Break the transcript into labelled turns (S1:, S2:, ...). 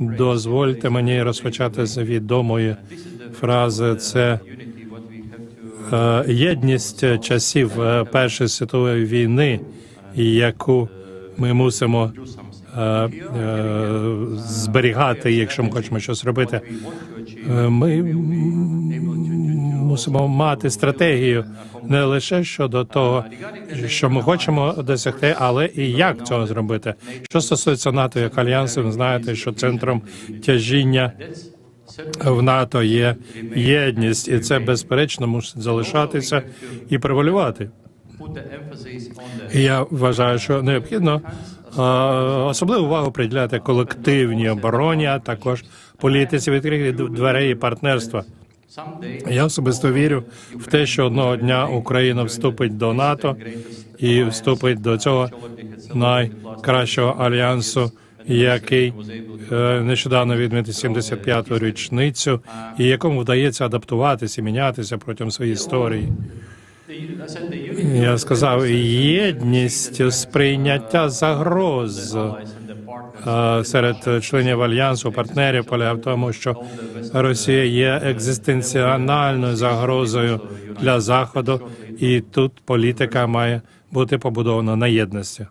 S1: Дозвольте мені розпочати з відомої фрази. Це е, єдність часів е, Першої світової війни, яку ми мусимо е, зберігати, якщо ми хочемо щось робити. Ми мусимо мати стратегію не лише щодо того, що ми хочемо досягти, але і як цього зробити. Що стосується НАТО як альянсу, ви знаєте, що центром тяжіння в НАТО є єдність, і це безперечно мусить залишатися і превалювати. І Я вважаю, що необхідно особливу увагу приділяти колективній обороні, а також політиці відкритих дверей і партнерства. Я особисто вірю в те, що одного дня Україна вступить до НАТО і вступить до цього найкращого альянсу, який е, нещодавно відмітив 75-ту річницю, і якому вдається адаптуватися, мінятися протягом своєї історії. Я сказав, єдність сприйняття загроз е, серед членів альянсу, партнерів полягає в тому, що Росія є екзистенціональною загрозою для заходу, і тут політика має бути побудована на єдності.